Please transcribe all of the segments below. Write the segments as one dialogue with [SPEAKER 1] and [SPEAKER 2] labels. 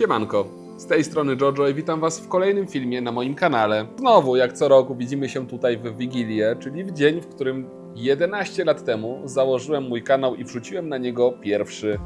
[SPEAKER 1] Siemanko, z tej strony Jojo i witam Was w kolejnym filmie na moim kanale. Znowu, jak co roku, widzimy się tutaj w Wigilię, czyli w dzień, w którym 11 lat temu założyłem mój kanał i wrzuciłem na niego pierwszy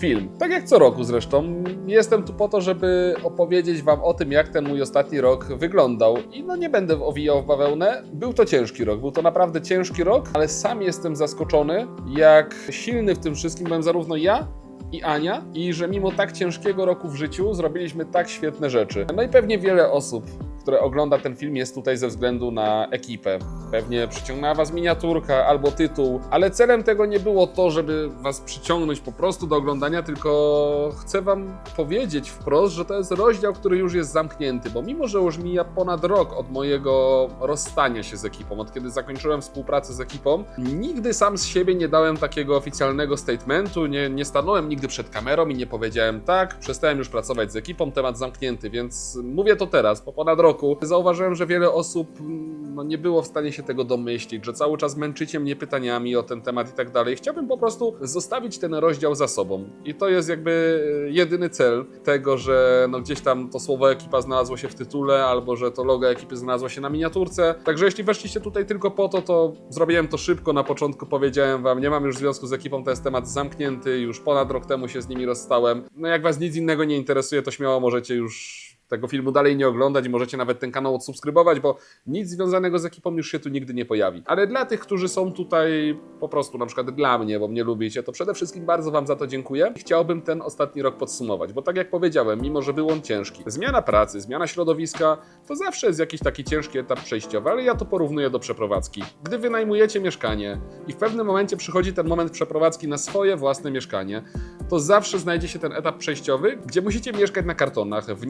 [SPEAKER 1] film. Tak jak co roku zresztą, jestem tu po to, żeby opowiedzieć Wam o tym, jak ten mój ostatni rok wyglądał. I no nie będę owijał w bawełnę, był to ciężki rok, był to naprawdę ciężki rok, ale sam jestem zaskoczony, jak silny w tym wszystkim byłem zarówno ja, i Ania, i że mimo tak ciężkiego roku w życiu zrobiliśmy tak świetne rzeczy. No i pewnie wiele osób, które ogląda ten film, jest tutaj ze względu na ekipę. Pewnie przyciągnęła Was miniaturka albo tytuł, ale celem tego nie było to, żeby Was przyciągnąć po prostu do oglądania, tylko chcę Wam powiedzieć wprost, że to jest rozdział, który już jest zamknięty, bo mimo, że już mija ponad rok od mojego rozstania się z ekipą, od kiedy zakończyłem współpracę z ekipą, nigdy sam z siebie nie dałem takiego oficjalnego statementu, nie, nie stanąłem nigdy przed kamerą i nie powiedziałem tak, przestałem już pracować z ekipą, temat zamknięty, więc mówię to teraz, po ponad roku. Zauważyłem, że wiele osób mm, no, nie było w stanie się tego domyślić, że cały czas męczycie mnie pytaniami o ten temat i tak dalej. Chciałbym po prostu zostawić ten rozdział za sobą. I to jest jakby jedyny cel tego, że no, gdzieś tam to słowo ekipa znalazło się w tytule, albo że to logo ekipy znalazło się na miniaturce. Także jeśli weszliście tutaj tylko po to, to zrobiłem to szybko. Na początku powiedziałem wam, nie mam już związku z ekipą, to jest temat zamknięty. Już ponad rok temu się z nimi rozstałem. No jak was nic innego nie interesuje, to śmiało możecie już tego filmu dalej nie oglądać i możecie nawet ten kanał odsubskrybować, bo nic związanego z ekipą już się tu nigdy nie pojawi. Ale dla tych, którzy są tutaj po prostu, na przykład dla mnie, bo mnie lubicie, to przede wszystkim bardzo Wam za to dziękuję. Chciałbym ten ostatni rok podsumować, bo tak jak powiedziałem, mimo że był on ciężki, zmiana pracy, zmiana środowiska, to zawsze jest jakiś taki ciężki etap przejściowy, ale ja to porównuję do przeprowadzki. Gdy wynajmujecie mieszkanie i w pewnym momencie przychodzi ten moment przeprowadzki na swoje własne mieszkanie, to zawsze znajdzie się ten etap przejściowy, gdzie musicie mieszkać na kartonach, w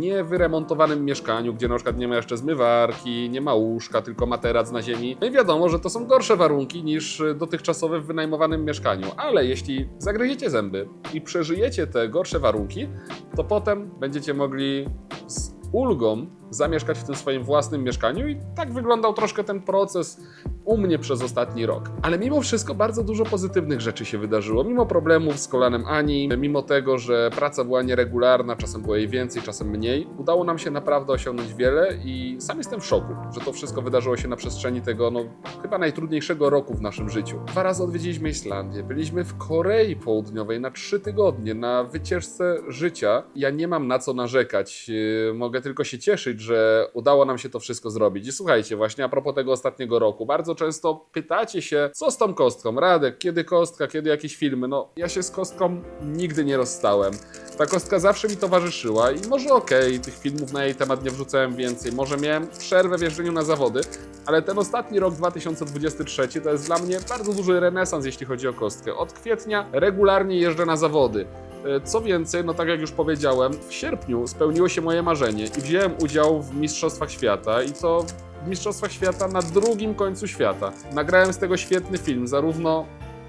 [SPEAKER 1] niewyremontowanym mieszkaniu, gdzie na przykład nie ma jeszcze zmywarki, nie ma łóżka, tylko materac na ziemi. No i wiadomo, że to są gorsze warunki niż dotychczasowe w wynajmowanym mieszkaniu, ale jeśli zagryziecie zęby i przeżyjecie te gorsze warunki, to potem będziecie mogli z ulgą zamieszkać w tym swoim własnym mieszkaniu i tak wyglądał troszkę ten proces u mnie przez ostatni rok. Ale mimo wszystko bardzo dużo pozytywnych rzeczy się wydarzyło. Mimo problemów z kolanem Ani, mimo tego, że praca była nieregularna, czasem było jej więcej, czasem mniej, udało nam się naprawdę osiągnąć wiele i sam jestem w szoku, że to wszystko wydarzyło się na przestrzeni tego, no chyba najtrudniejszego roku w naszym życiu. Dwa razy odwiedziliśmy Islandię, byliśmy w Korei Południowej na trzy tygodnie, na wycieczce życia. Ja nie mam na co narzekać, mogę tylko się cieszyć, że udało nam się to wszystko zrobić. I słuchajcie, właśnie a propos tego ostatniego roku, bardzo często pytacie się, co z tą kostką? Radek, kiedy kostka, kiedy jakieś filmy? No, ja się z kostką nigdy nie rozstałem. Ta kostka zawsze mi towarzyszyła i może okej, tych filmów na jej temat nie wrzucałem więcej, może miałem przerwę w jeżdżeniu na zawody, ale ten ostatni rok 2023 to jest dla mnie bardzo duży renesans, jeśli chodzi o kostkę. Od kwietnia regularnie jeżdżę na zawody. E, Co więcej, no tak jak już powiedziałem, w sierpniu spełniło się moje marzenie i wziąłem udział w Mistrzostwach Świata i to w Mistrzostwach Świata na drugim końcu świata. Nagrałem z tego świetny film, zarówno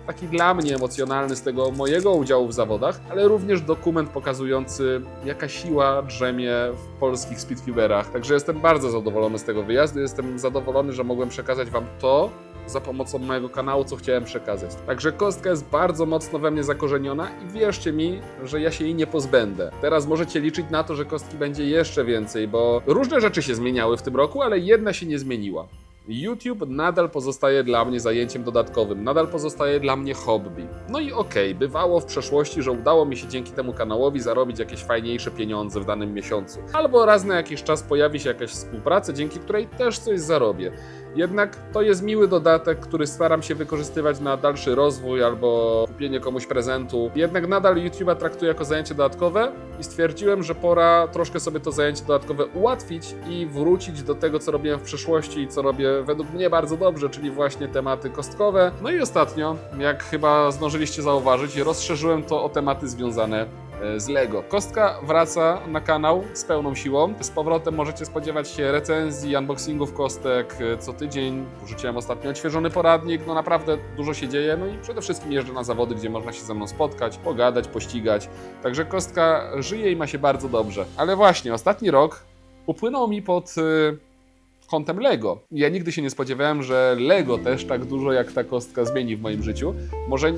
[SPEAKER 1] taki dla mnie emocjonalny z tego mojego udziału w zawodach, ale również dokument pokazujący jaka siła drzemie w polskich speedcuberach. Także jestem bardzo zadowolony z tego wyjazdu, jestem zadowolony, że mogłem przekazać Wam to, za pomocą mojego kanału, co chciałem przekazać. Także kostka jest bardzo mocno we mnie zakorzeniona i wierzcie mi, że ja się jej nie pozbędę. Teraz możecie liczyć na to, że kostki będzie jeszcze więcej, bo różne rzeczy się zmieniały w tym roku, ale jedna się nie zmieniła. YouTube nadal pozostaje dla mnie zajęciem dodatkowym, nadal pozostaje dla mnie hobby. No i okej, bywało w przeszłości, że udało mi się dzięki temu kanałowi zarobić jakieś fajniejsze pieniądze w danym miesiącu. Albo raz na jakiś czas pojawi się jakaś współpraca, dzięki której też coś zarobię. Jednak to jest miły dodatek, który staram się wykorzystywać na dalszy rozwój albo kupienie komuś prezentu. Jednak nadal YouTube'a traktuję jako zajęcie dodatkowe i stwierdziłem, że pora troszkę sobie to zajęcie dodatkowe ułatwić i wrócić do tego, co robiłem w przeszłości i co robię według mnie bardzo dobrze, czyli właśnie tematy kostkowe. No i ostatnio, jak chyba zdążyliście zauważyć, rozszerzyłem to o tematy związane z Lego. Kostka wraca na kanał z pełną siłą. Z powrotem możecie spodziewać się recenzji, unboxingów kostek e, co tydzień. Wrzuciłem ostatnio odświeżony poradnik. No naprawdę dużo się dzieje. No i przede wszystkim jeżdżę na zawody, gdzie można się ze mną spotkać, pogadać, pościgać. Także kostka żyje i ma się bardzo dobrze. Ale właśnie, ostatni rok upłynął mi pod e, kątem Lego. Ja nigdy się nie spodziewałem, że Lego też tak dużo jak ta kostka zmieni w moim życiu. Może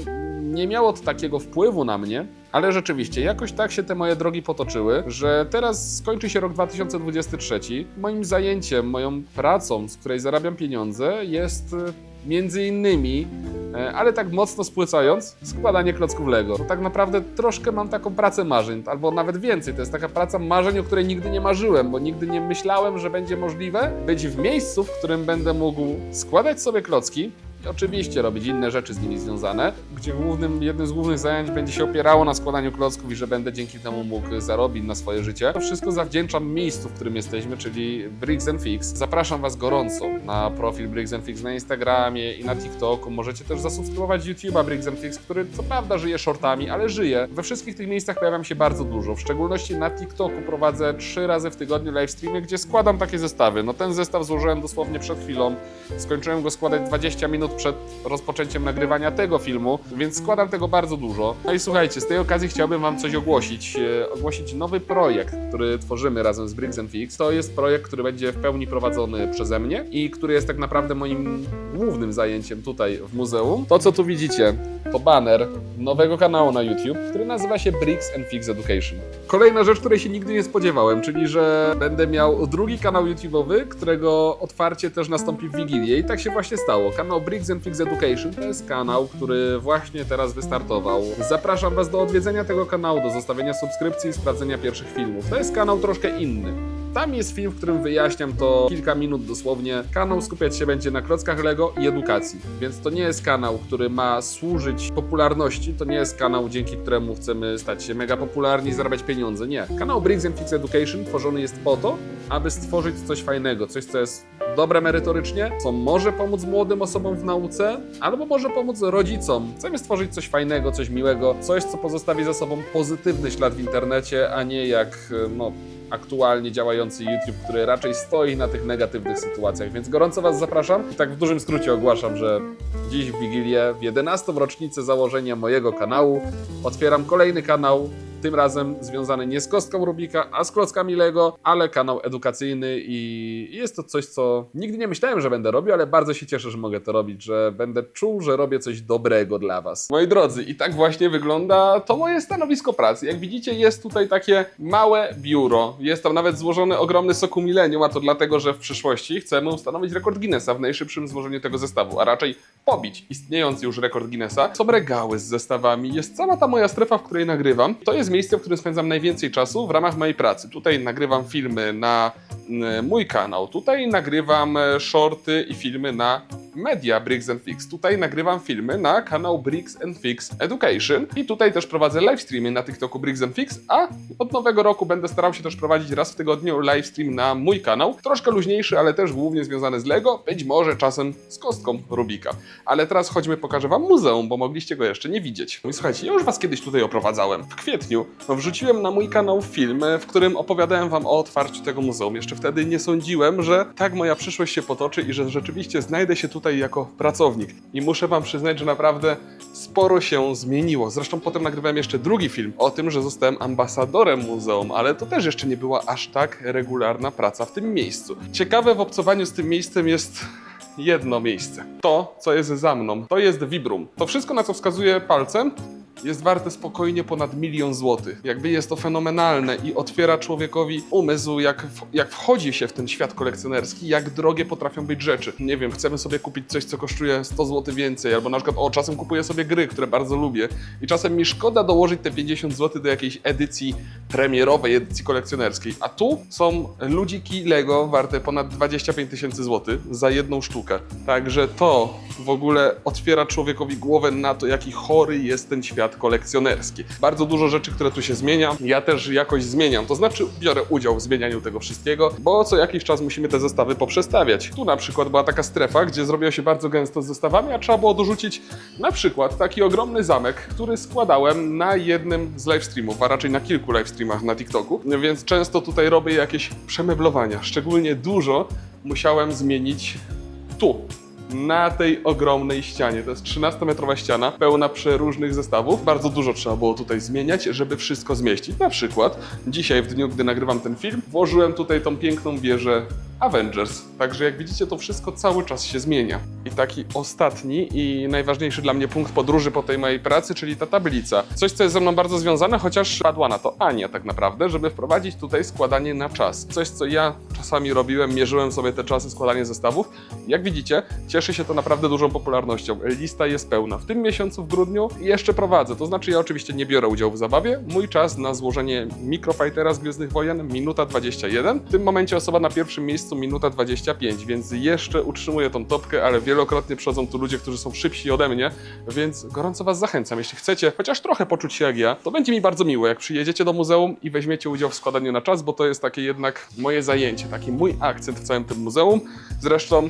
[SPEAKER 1] nie miało to takiego wpływu na mnie, ale rzeczywiście jakoś tak się te moje drogi potoczyły, że teraz skończy się rok 2023. Moim zajęciem, moją pracą, z której zarabiam pieniądze, jest e, między innymi, e, ale tak mocno spłycając, składanie klocków Lego. Bo tak naprawdę troszkę mam taką pracę marzeń, albo nawet więcej. To jest taka praca marzeń, o której nigdy nie marzyłem, bo nigdy nie myślałem, że będzie możliwe być w miejscu, w którym będę mógł składać sobie klocki, i oczywiście robić inne rzeczy z nimi związane, gdzie głównym, jednym z głównych zajęć będzie się opierało na składaniu klocków i że będę dzięki temu mógł zarobić na swoje życie. To wszystko zawdzięczam miejscu, w którym jesteśmy, czyli Bricks and Fix. Zapraszam Was gorąco na profil Bricks and Fix na Instagramie i na TikToku. Możecie też zasubskrybować YouTube'a Bricks and Fix, który co prawda żyje shortami, ale żyje. We wszystkich tych miejscach pojawiam się bardzo dużo. W szczególności na TikToku prowadzę trzy razy w tygodniu live streamy, gdzie składam takie zestawy. No ten zestaw złożyłem dosłownie przed chwilą. Skończyłem go składać 20 minut przed rozpoczęciem nagrywania tego filmu, więc składam tego bardzo dużo. No i słuchajcie, z tej okazji chciałbym Wam coś ogłosić. E, ogłosić nowy projekt, który tworzymy razem z Bricks and Fix. To jest projekt, który będzie w pełni prowadzony przeze mnie i który jest tak naprawdę moim głównym zajęciem tutaj w muzeum. To, co tu widzicie, to banner nowego kanału na YouTube, który nazywa się Bricks and Fix Education. Kolejna rzecz, której się nigdy nie spodziewałem, czyli że będę miał drugi kanał YouTube'owy, którego otwarcie też nastąpi w Wigilię i tak się właśnie stało. Kanał Bricks and Fix Education to jest kanał, który właśnie teraz wystartował. Zapraszam Was do odwiedzenia tego kanału, do zostawienia subskrypcji i sprawdzenia pierwszych filmów. To jest kanał troszkę inny. Tam jest film, w którym wyjaśniam to kilka minut dosłownie. Kanał skupiać się będzie na klockach Lego i edukacji. Więc to nie jest kanał, który ma służyć popularności, to nie jest kanał, dzięki któremu chcemy stać się mega popularni i zarabiać pieniądze. Nie. Kanał Bricks and Fix Education tworzony jest po to, aby stworzyć coś fajnego, coś, co jest dobre merytorycznie, co może pomóc młodym osobom w nauce, albo może pomóc rodzicom. Chcemy stworzyć coś fajnego, coś miłego, coś, co pozostawi za sobą pozytywny ślad w internecie, a nie jak, no, aktualnie działający YouTube, który raczej stoi na tych negatywnych sytuacjach, więc gorąco Was zapraszam. I tak w dużym skrócie ogłaszam, że dziś w Wigilię, w 11. rocznicę założenia mojego kanału, otwieram kolejny kanał, tym razem związany nie z kostką Rubika, a z klockami Lego, ale kanał edukacyjny i jest to coś, co nigdy nie myślałem, że będę robił, ale bardzo się cieszę, że mogę to robić, że będę czuł, że robię coś dobrego dla Was. Moi drodzy, i tak właśnie wygląda to moje stanowisko pracy. Jak widzicie, jest tutaj takie małe biuro. Jest tam nawet złożony ogromny soku milenium, a to dlatego, że w przyszłości chcemy ustanowić rekord Guinnessa w najszybszym złożeniu tego zestawu, a raczej pobić istniejący już rekord Guinnessa. Są regały z zestawami, jest cała ta moja strefa, w której nagrywam. To jest miejsce, w którym spędzam najwięcej czasu w ramach mojej pracy. Tutaj nagrywam filmy na mm, mój kanał, tutaj nagrywam e, shorty i filmy na media Bricks and Fix. Tutaj nagrywam filmy na kanał Bricks and Fix Education i tutaj też prowadzę live streamy na TikToku Bricks and Fix, a od nowego roku będę starał się też prowadzić raz w tygodniu live stream na mój kanał. Troszkę luźniejszy, ale też głównie związany z Lego, być może czasem z kostką Rubika. Ale teraz chodźmy, pokażę wam muzeum, bo mogliście go jeszcze nie widzieć. No i słuchajcie, ja już was kiedyś tutaj oprowadzałem. W kwietniu wrzuciłem na mój kanał film, w którym opowiadałem wam o otwarciu tego muzeum. Jeszcze wtedy nie sądziłem, że tak moja przyszłość się potoczy i że rzeczywiście znajdę się tutaj jako pracownik. I muszę wam przyznać, że naprawdę sporo się zmieniło. Zresztą potem nagrywałem jeszcze drugi film o tym, że zostałem ambasadorem muzeum, ale to też jeszcze nie była aż tak regularna praca w tym miejscu. Ciekawe w obcowaniu z tym miejscem jest jedno miejsce. To, co jest za mną, to jest Vibrum. To wszystko, na co wskazuję palcem, jest warte spokojnie ponad milion złotych. Jakby jest to fenomenalne i otwiera człowiekowi umysł, jak, w, jak wchodzi się w ten świat kolekcjonerski, jak drogie potrafią być rzeczy. Nie wiem, chcemy sobie kupić coś, co kosztuje 100 zł więcej, albo na przykład, o, czasem kupuję sobie gry, które bardzo lubię i czasem mi szkoda dołożyć te 50 zł do jakiejś edycji premierowej, edycji kolekcjonerskiej. A tu są ludziki Lego warte ponad 25 tysięcy złotych za jedną sztukę. Także to w ogóle otwiera człowiekowi głowę na to, jaki chory jest ten świat kolekcjonerski. Bardzo dużo rzeczy, które tu się zmienia, ja też jakoś zmieniam. To znaczy biorę udział w zmienianiu tego wszystkiego, bo co jakiś czas musimy te zestawy poprzestawiać. Tu na przykład była taka strefa, gdzie zrobiło się bardzo gęsto z zestawami, a trzeba było dorzucić na przykład taki ogromny zamek, który składałem na jednym z live streamów, a raczej na kilku live streamach na TikToku, więc często tutaj robię jakieś przemeblowania. Szczególnie dużo musiałem zmienić tu, na tej ogromnej ścianie. To jest 13-metrowa ściana, pełna przeróżnych zestawów. Bardzo dużo trzeba było tutaj zmieniać, żeby wszystko zmieścić. Na przykład dzisiaj, w dniu, gdy nagrywam ten film, włożyłem tutaj tą piękną wieżę Avengers. Także jak widzicie, to wszystko cały czas się zmienia. I taki ostatni i najważniejszy dla mnie punkt podróży po tej mojej pracy, czyli ta tablica. Coś, co jest ze mną bardzo związane, chociaż padła na to Ania tak naprawdę, żeby wprowadzić tutaj składanie na czas. Coś, co ja czasami robiłem, mierzyłem sobie te czasy składania zestawów. Jak widzicie, cieszy się to naprawdę dużą popularnością. Lista jest pełna. W tym miesiącu, w grudniu, jeszcze prowadzę. To znaczy, ja oczywiście nie biorę udziału w zabawie. Mój czas na złożenie Microfightera z Gwiezdnych Wojen minuta 21. W tym momencie osoba na pierwszym miejscu minuta 25, więc jeszcze utrzymuję tą topkę, ale wielokrotnie przychodzą tu ludzie, którzy są szybsi ode mnie, więc gorąco Was zachęcam. Jeśli chcecie chociaż trochę poczuć się jak ja, to będzie mi bardzo miło, jak przyjedziecie do muzeum i weźmiecie udział w składaniu na czas, bo to jest takie jednak moje zajęcie, taki mój akcent w całym tym muzeum. Zresztą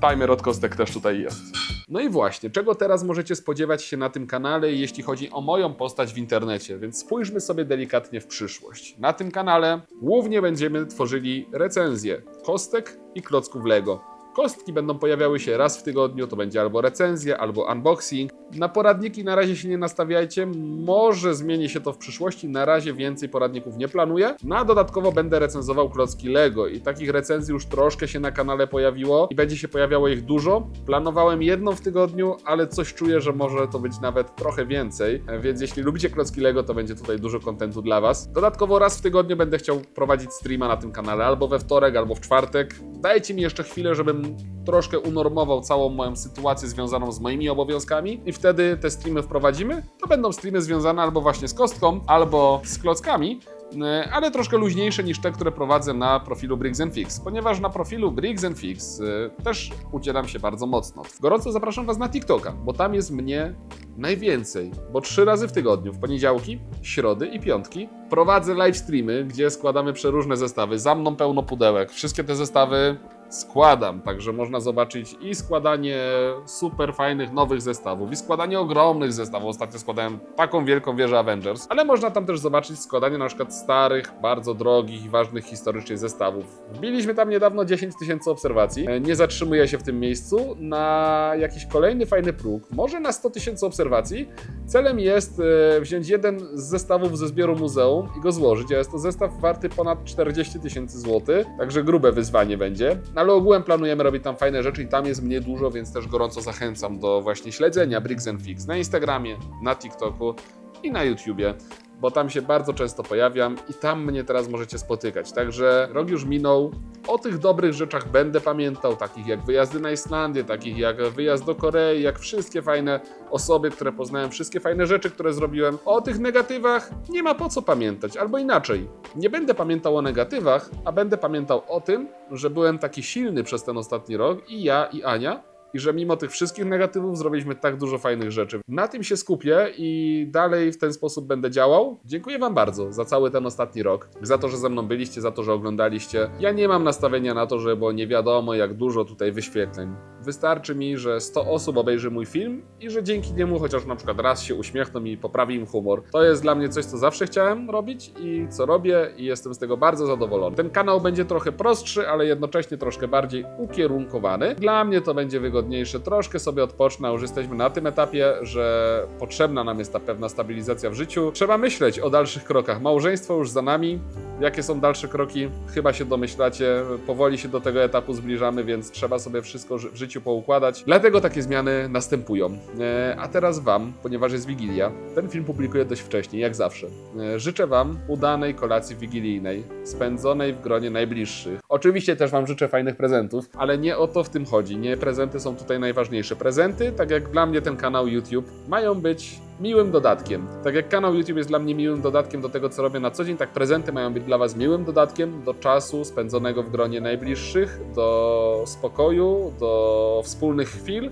[SPEAKER 1] timer od kostek też tutaj jest. No i właśnie, czego teraz możecie spodziewać się na tym kanale, jeśli chodzi o moją postać w internecie, więc spójrzmy sobie delikatnie w przyszłość. Na tym kanale głównie będziemy tworzyli recenzje kostek i klocków Lego. Kostki będą pojawiały się raz w tygodniu, to będzie albo recenzja, albo unboxing. Na poradniki na razie się nie nastawiajcie, może zmieni się to w przyszłości, na razie więcej poradników nie planuję. No dodatkowo będę recenzował klocki Lego i takich recenzji już troszkę się na kanale pojawiło i będzie się pojawiało ich dużo. Planowałem jedną w tygodniu, ale coś czuję, że może to być nawet trochę więcej, więc jeśli lubicie klocki Lego, to będzie tutaj dużo kontentu dla Was. Dodatkowo raz w tygodniu będę chciał prowadzić streama na tym kanale, albo we wtorek, albo w czwartek. Dajcie mi jeszcze chwilę, żebym troszkę unormował całą moją sytuację związaną z moimi obowiązkami i wtedy te streamy wprowadzimy. To będą streamy związane albo właśnie z kostką, albo z klockami, e, ale troszkę luźniejsze niż te, które prowadzę na profilu Briggs Fix, ponieważ na profilu Briggs Fix e, też udzielam się bardzo mocno. Gorąco zapraszam Was na TikToka, bo tam jest mnie najwięcej, bo trzy razy w tygodniu, w poniedziałki, środy i piątki prowadzę live streamy, gdzie składamy przeróżne zestawy. Za mną pełno pudełek. Wszystkie te zestawy składam, także można zobaczyć i składanie super fajnych nowych zestawów, i składanie ogromnych zestawów. Ostatnio składałem taką wielką wieżę Avengers, ale można tam też zobaczyć składanie na przykład starych, bardzo drogich i ważnych historycznie zestawów. Wbiliśmy tam niedawno 10 tysięcy obserwacji. E, Nie zatrzymuję się w tym miejscu na jakiś kolejny fajny próg, może na 100 tysięcy obserwacji. Celem jest e, wziąć jeden z zestawów ze zbioru muzeum i go złożyć, a jest to zestaw warty ponad 40 tysięcy złotych, także grube wyzwanie będzie. Ale ogółem planujemy robić tam fajne rzeczy i tam jest mnie dużo, więc też gorąco zachęcam do właśnie śledzenia Bricks Fix na Instagramie, na TikToku i na YouTubie, bo tam się bardzo często pojawiam i tam mnie teraz możecie spotykać. Także rok już minął. O tych dobrych rzeczach będę pamiętał, takich jak wyjazdy na Islandię, takich jak wyjazd do Korei, jak wszystkie fajne osoby, które poznałem, wszystkie fajne rzeczy, które zrobiłem. O tych negatywach nie ma po co pamiętać, albo inaczej. Nie będę pamiętał o negatywach, a będę pamiętał o tym, że byłem taki silny przez ten ostatni rok i ja, i Ania, i że mimo tych wszystkich negatywów zrobiliśmy tak dużo fajnych rzeczy. Na tym się skupię i dalej w ten sposób będę działał. Dziękuję Wam bardzo za cały ten ostatni rok, za to, że ze mną byliście, za to, że oglądaliście. Ja nie mam nastawienia na to, że bo nie wiadomo jak dużo tutaj wyświetleń. Wystarczy mi, że 100 osób obejrzy mój film i że dzięki niemu chociaż na przykład raz się uśmiechną i poprawi im humor. To jest dla mnie coś, co zawsze chciałem robić i co robię i jestem z tego bardzo zadowolony. Ten kanał będzie trochę prostszy, ale jednocześnie troszkę bardziej ukierunkowany. Dla mnie to będzie wygodniejsze. Troszkę sobie odpocznę, już jesteśmy na tym etapie, że potrzebna nam jest ta pewna stabilizacja w życiu. Trzeba myśleć o dalszych krokach. Małżeństwo już za nami. Jakie są dalsze kroki? Chyba się domyślacie. Powoli się do tego etapu zbliżamy, więc trzeba sobie wszystko w życiu poukładać. Dlatego takie zmiany następują. E, A teraz Wam, ponieważ jest Wigilia, ten film publikuję dość wcześnie, jak zawsze. E, Życzę Wam udanej kolacji wigilijnej, spędzonej w gronie najbliższych. Oczywiście też Wam życzę fajnych prezentów, ale nie o to w tym chodzi. Nie prezenty są tutaj najważniejsze. Prezenty, tak jak dla mnie ten kanał YouTube, mają być miłym dodatkiem. Tak jak kanał YouTube jest dla mnie miłym dodatkiem do tego, co robię na co dzień, tak prezenty mają być dla Was miłym dodatkiem do czasu spędzonego w gronie najbliższych, do spokoju, do wspólnych chwil.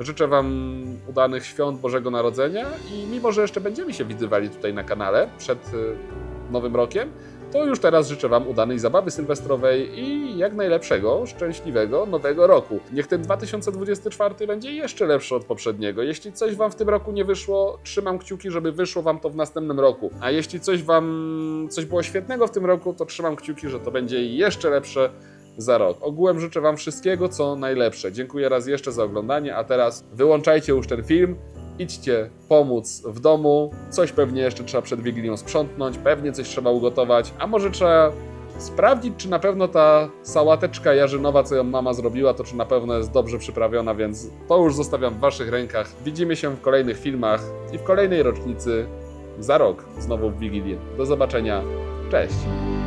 [SPEAKER 1] Życzę Wam udanych świąt Bożego Narodzenia i mimo, że jeszcze będziemy się widywali tutaj na kanale przed y, Nowym Rokiem, to już teraz życzę Wam udanej zabawy sylwestrowej i jak najlepszego, szczęśliwego nowego roku. Niech ten 2024 będzie jeszcze lepszy od poprzedniego. Jeśli coś Wam w tym roku nie wyszło, trzymam kciuki, żeby wyszło Wam to w następnym roku. A jeśli coś Wam, coś było świetnego w tym roku, to trzymam kciuki, że to będzie jeszcze lepsze za rok. Ogółem życzę Wam wszystkiego, co najlepsze. Dziękuję raz jeszcze za oglądanie, a teraz wyłączajcie już ten film. Idźcie pomóc w domu. Coś pewnie jeszcze trzeba przed Wigilią sprzątnąć, pewnie coś trzeba ugotować, a może trzeba sprawdzić, czy na pewno ta sałateczka jarzynowa, co ją mama zrobiła, to czy na pewno jest dobrze przyprawiona, więc to już zostawiam w Waszych rękach. Widzimy się w kolejnych filmach i w kolejnej rocznicy za rok, znowu w Wigilię. Do zobaczenia. Cześć!